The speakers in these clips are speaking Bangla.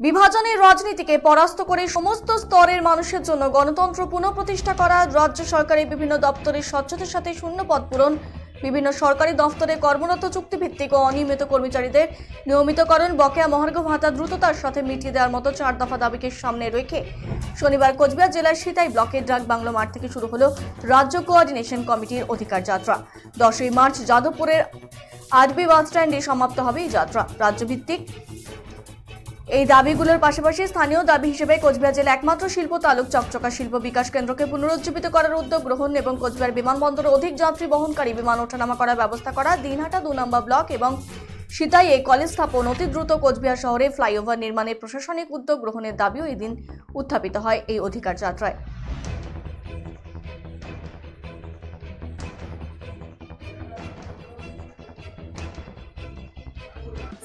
বিভাজনের রাজনীতিকে পরাস্ত করে সমস্ত স্তরের মানুষের জন্য গণতন্ত্র পুনঃপ্রতিষ্ঠা করা, রাজ্য সরকারের বিভিন্ন দপ্তরের স্বচ্ছতার সাথে শূন্য পদ পূরণ, বিভিন্ন সরকারি দফতরে কর্মরত চুক্তিভিত্তিক ও অনিয়মিত কর্মচারীদের নিয়মিতকরণ, বকেয়া মহার্ঘ ভাতা দ্রুততার সাথে মিটিয়ে দেওয়ার মতো চার দফা দাবিকে সামনে রেখে শনিবার কোচবিহার জেলার সিতাই ব্লকের ডাক বাংলো মাঠ থেকে শুরু হলো রাজ্য কোঅর্ডিনেশন কমিটির অধিকার যাত্রা। দশই মার্চ যাদবপুরের আরবি বাস স্ট্যান্ডে সমাপ্ত হবে এই যাত্রা। রাজ্যভিত্তিক এই দাবিগুলোর পাশাপাশি স্থানীয় দাবি হিসেবে কোচবিহার জেলা একমাত্র শিল্প তালুক চকচকা শিল্প বিকাশ কেন্দ্রকে পুনরুজ্জীবিত করার উদ্যোগ গ্রহণ এবং কোচবিহার বিমানবন্দরে অধিক যাত্রী বহনকারী বিমান ওঠানামা করার ব্যবস্থা করা, দিনহাটা দু নম্বর ব্লক এবং সীতাই এই কলেজ স্থাপন অতি দ্রুত কোচবিহার শহরে ফ্লাইওভার নির্মাণের প্রশাসনিক উদ্যোগ গ্রহণের দাবিও এদিন উত্থাপিত হয় এই অধিকার যাত্রায়।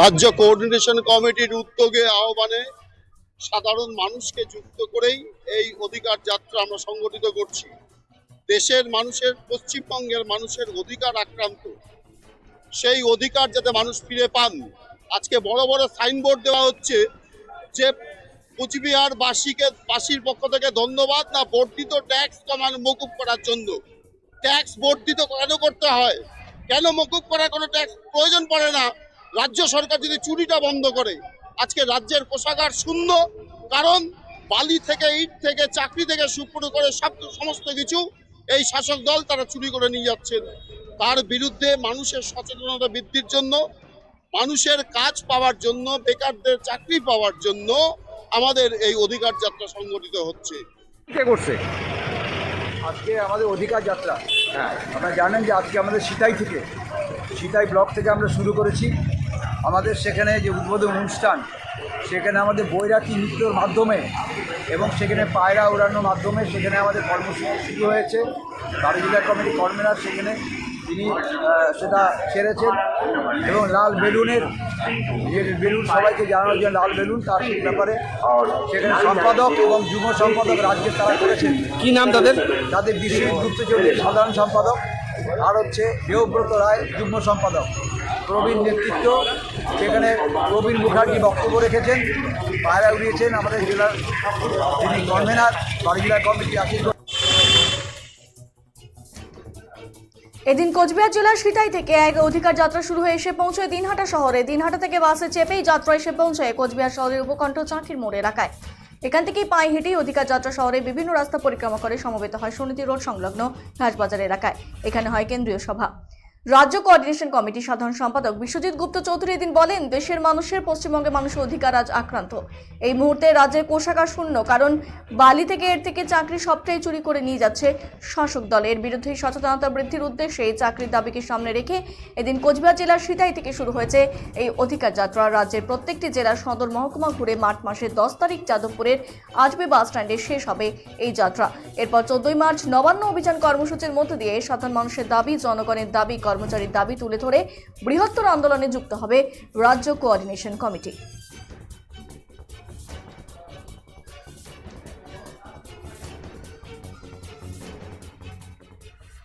রাজ্য কোঅর্ডিনেশন কমিটির উদ্যোগে আহ্বানে সাধারণ মানুষকে যুক্ত করেই এই অধিকার যাত্রা আমরা সংগঠিত করছি। দেশের মানুষের, পশ্চিমবঙ্গের মানুষের অধিকার আক্রান্ত। সেই অধিকার যাতে মানুষ ফিরে পান, আজকে বড় বড় সাইনবোর্ড দেওয়া হচ্ছে যে কুচবিহার বাসীকে বাসীর পক্ষ থেকে ধন্যবাদ না বর্ধিত ট্যাক্স কমান, মকুব করার জন্য। ট্যাক্স বর্ধিত কেন করতে হয়? কেন মকুব করার কোনো ট্যাক্স প্রয়োজন পড়ে না? রাজ্য সরকার যদি চুরিটা বন্ধ করে আজকে রাজ্যের কোষাগার শূন্য কারণ বালি থেকে ইট থেকে চাকরি থেকে শুরু করে সব সমস্ত কিছু এই শাসক দল তারা চুরি করে নিয়ে যাচ্ছেন। তার বিরুদ্ধে মানুষের সচেতনতা বৃদ্ধির জন্য মানুষের কাজ পাওয়ার জন্য বেকারদের চাকরি পাওয়ার জন্য আমাদের এই অধিকার যাত্রা সংগঠিত হচ্ছে। কে করছে? আজকে আমাদের অধিকার যাত্রা। হ্যাঁ আপনারা জানেন যে আজকে আমাদের সিতাই থেকে, সিতাই ব্লক থেকে আমরা শুরু করেছি। আমাদের সেখানে যে উদ্বোধন অনুষ্ঠান, সেখানে আমাদের বৈরাতি নৃত্যর মাধ্যমে এবং সেখানে পায়রা উড়ানোর মাধ্যমে সেখানে আমাদের কর্মসূচি শুরু হয়েছে। বারো কমিটি কর্মেরা সেখানে তিনি সেটা ছেড়েছেন এবং লাল বেলুনের যে বেলুন সবাইকে জানানোর জন্য লাল বেলুন তার সেই ব্যাপারে সেখানে সম্পাদক এবং যুগ্ম সম্পাদক রাজ্যের তারা করেছেন। কি নাম তাদের? তাদের বিশ্বজিৎ গুপ্ত চৌধুরী সাধারণ সম্পাদক আর হচ্ছে দেবব্রত রায় যুগ্ম সম্পাদক। প্রবীণ নেতৃত্ব সেখানে প্রবীণ মুখার্জি বক্তব্য রেখেছেন পায়রা উড়িয়েছেন আমাদের জেলার যিনি কনভেনার বাড়ি জেলা কমিটি আশিস এদিন কোচবিহার জেলার সিতাই থেকে এক অধিকার যাত্রা শুরু হয়ে এসে পৌঁছয় দিনহাটা শহরে। দিনহাটা থেকে বাসে চেপেই যাত্রা এসে পৌঁছয় কোচবিহার শহরের উপকণ্ঠ চাঁকির মোড় এলাকায়। এখান থেকেই পায়ে হেঁটেই অধিকার যাত্রা শহরে বিভিন্ন রাস্তা পরিক্রমা করে সমবেত হয় সুনীতি রোড সংলগ্ন ঘাসবাজার এলাকায়। এখানে হয় কেন্দ্রীয় সভা। রাজ্য কোঅর্ডিনেশন কমিটির সাধারণ সম্পাদক বিশ্বজিৎ গুপ্ত চৌধুরী এদিন বলেন, দেশের মানুষের পশ্চিমবঙ্গের মানুষের অধিকার আজ আক্রান্ত। এই মুহূর্তে রাজ্যের কোষাগার শূন্য, কারণ বালি থেকে এর থেকে চাকরি সবটাই চুরি করে নিয়ে যাচ্ছে শাসক দল। এর বিরুদ্ধে সচেতনতা বৃদ্ধির উদ্দেশ্যে এই চাকরির দাবিকে সামনে রেখে এদিন কোচবিহার জেলার সিতাই থেকে শুরু হয়েছে এই অধিকার যাত্রা। রাজ্যের প্রত্যেকটি জেলার সদর মহকুমা ঘুরে মার্চ মাসের দশ তারিখ যাদবপুরের আজবে বাস স্ট্যান্ডে শেষ হবে এই যাত্রা। এরপর চোদ্দই মার্চ নবান্ন অভিযান কর্মসূচির মধ্য দিয়ে সাধারণ মানুষের দাবি, জনগণের দাবি কর্মচারীর দাবি তুলে ধরে বৃহত্তর আন্দোলনে যুক্ত হবে রাজ্য কোঅর্ডিনেশন কমিটি।